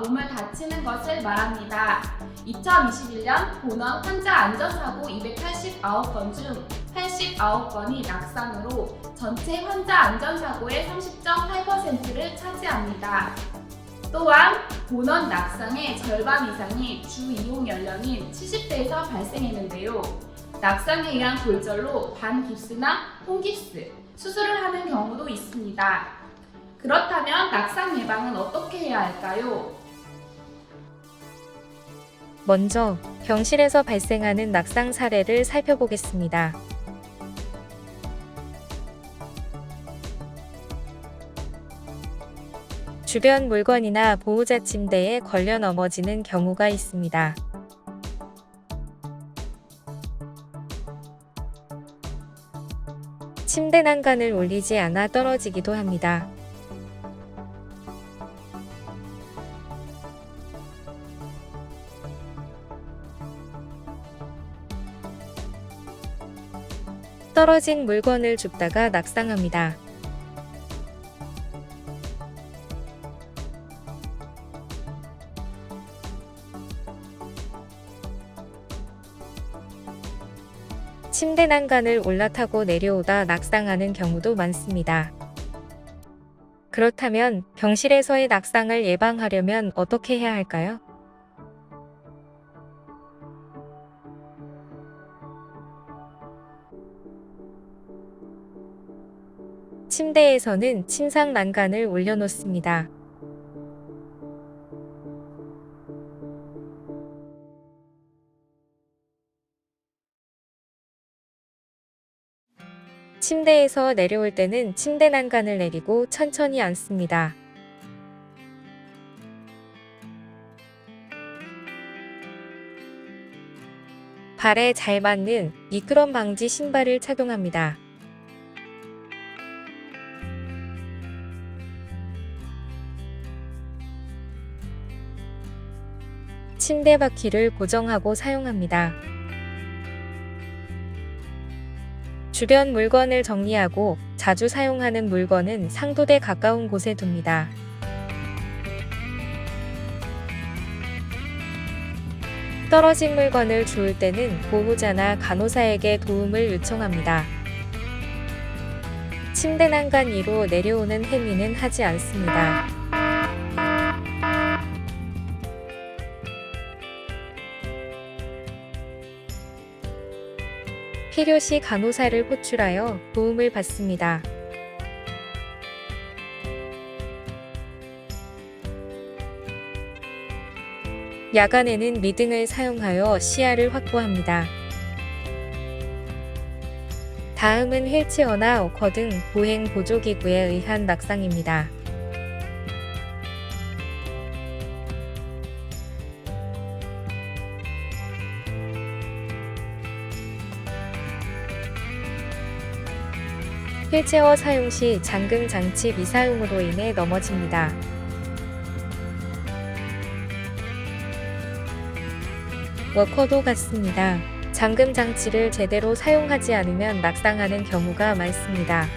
몸을 다치는 것을 말합니다. 2021년 본원 환자 안전사고 289건 중 89건이 낙상으로 전체 환자 안전사고의 30.8%를 차지합니다. 또한 본원 낙상의 절반 이상이 주 이용 연령인 70대에서 발생했는데요. 낙상에 의한 골절로 반깁스나 홍깁스, 수술을 하는 경우도 있습니다. 그렇다면 낙상 예방은 어떻게 해야 할까요? 먼저 병실에서 발생하는 낙상 사례를 살펴보겠습니다. 주변 물건이나 보호자 침대에 걸려 넘어지는 경우가 있습니다. 침대 난간을 올리지 않아 떨어지기도 합니다. 떨어진 물건을 줍다가 낙상합니다. 침대 난간을 올라타고 내려오다 낙상하는 경우도 많습니다. 그렇다면 병실에서의 낙상을 예방하려면 어떻게 해야 할까요? 침대에서는 침상 난간을 올려놓습니다. 침대에서 내려올 때는 침대 난간을 내리고 천천히 앉습니다. 발에 잘 맞는 미끄럼 방지 신발을 착용합니다. 침대 바퀴를 고정하고 사용합니다. 주변 물건을 정리하고 자주 사용하는 물건은 상도대 가까운 곳에 둡니다. 떨어진 물건을 주울 때는 보호자나 간호사에게 도움을 요청합니다. 침대 난간 위로 내려오는 행위는 하지 않습니다. 필요시 간호사를 호출하여 도움을 받습니다. 야간에는 미등을 사용하여 시야를 확보합니다. 다음은 휠체어나 워커 등 보행 보조기구에 의한 낙상입니다. 휠체어 사용 시 잠금 장치 미사용으로 인해 넘어집니다. 워커도 같습니다. 잠금 장치를 제대로 사용하지 않으면 낙상하는 경우가 많습니다.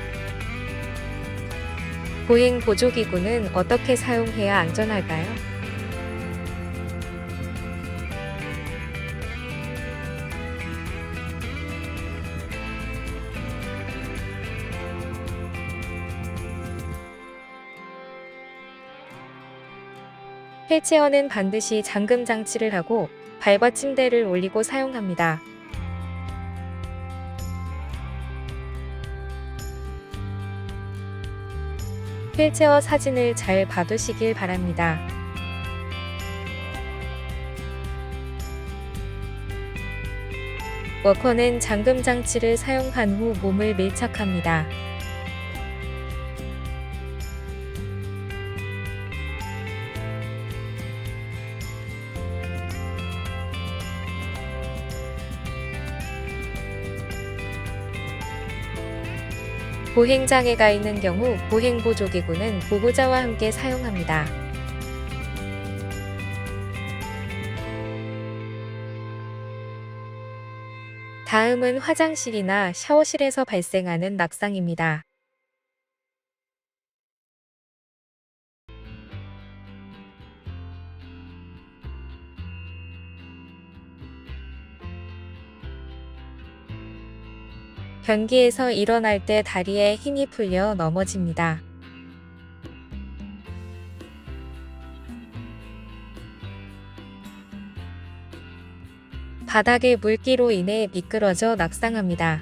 보행 보조기구는 어떻게 사용해야 안전할까요? 휠체어는 반드시 잠금 장치를 하고 발과 침대를 올리고 사용합니다. 휠체어 사진을 잘 봐두시길 바랍니다. 워커는 잠금 장치를 사용한 후 몸을 밀착합니다. 보행장애가 있는 경우 보행보조기구는 보호자와 함께 사용합니다. 다음은 화장실이나 샤워실에서 발생하는 낙상입니다. 변기에서 일어날 때 다리에 힘이 풀려 넘어집니다. 바닥에 물기로 인해 미끄러져 낙상합니다.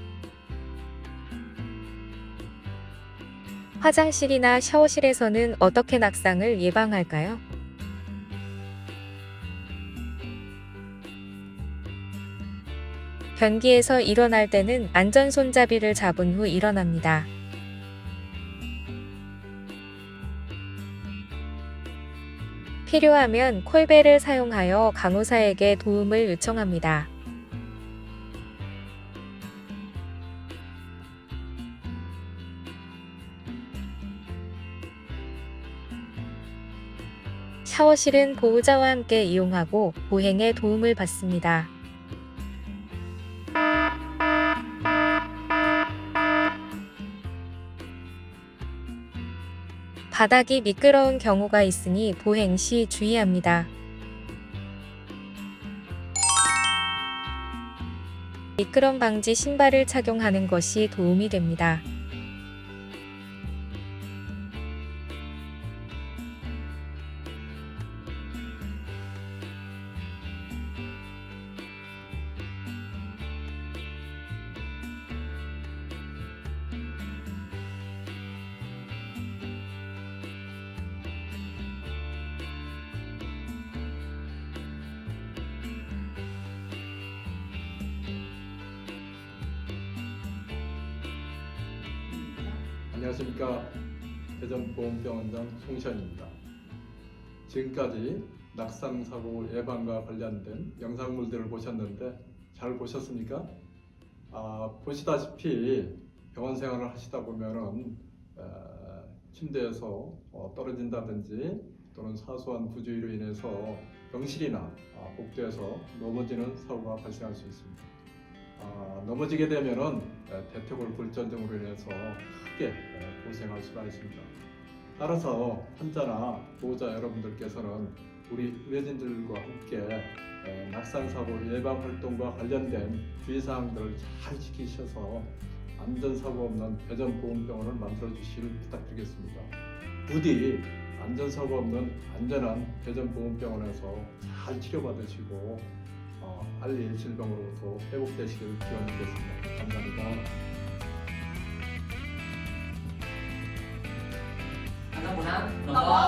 화장실이나 샤워실에서는 어떻게 낙상을 예방할까요? 변기에서 일어날 때는 안전 손잡이를 잡은 후 일어납니다. 필요하면 콜벨을 사용하여 간호사에게 도움을 요청합니다. 샤워실은 보호자와 함께 이용하고 보행에 도움을 받습니다. 바닥이 미끄러운 경우가 있으니 보행 시 주의합니다. 미끄럼 방지 신발을 착용하는 것이 도움이 됩니다. 안녕하십니까 대전보험병원장 송시환입니다. 지금까지 낙상 사고 예방과 관련된 영상물들을 보셨는데 잘 보셨습니까? 아, 보시다시피 병원 생활을 하시다 보면은 어, 침대에서 어, 떨어진다든지 또는 사소한 부주의로 인해서 병실이나 아, 복도에서 넘어지는 사고가 발생할 수 있습니다. 아, 넘어지게 되면은 에, 대퇴골 골전증으로 인해서 크게 에, 고생할 수가 있습니다. 따라서 환자나 보호자 여러분들께서는 우리 의료진들과 함께 에, 낙상 사고 예방 활동과 관련된 주의 사항들을 잘 지키셔서 안전 사고 없는 대전보험병원을 만들어 주시길 부탁드리겠습니다. 부디 안전 사고 없는 안전한 대전보험병원에서 잘 치료받으시고 어, 빨리 질병으로부터 회복되시길 기원드리겠습니다. 감사합니다. 하나구나 너.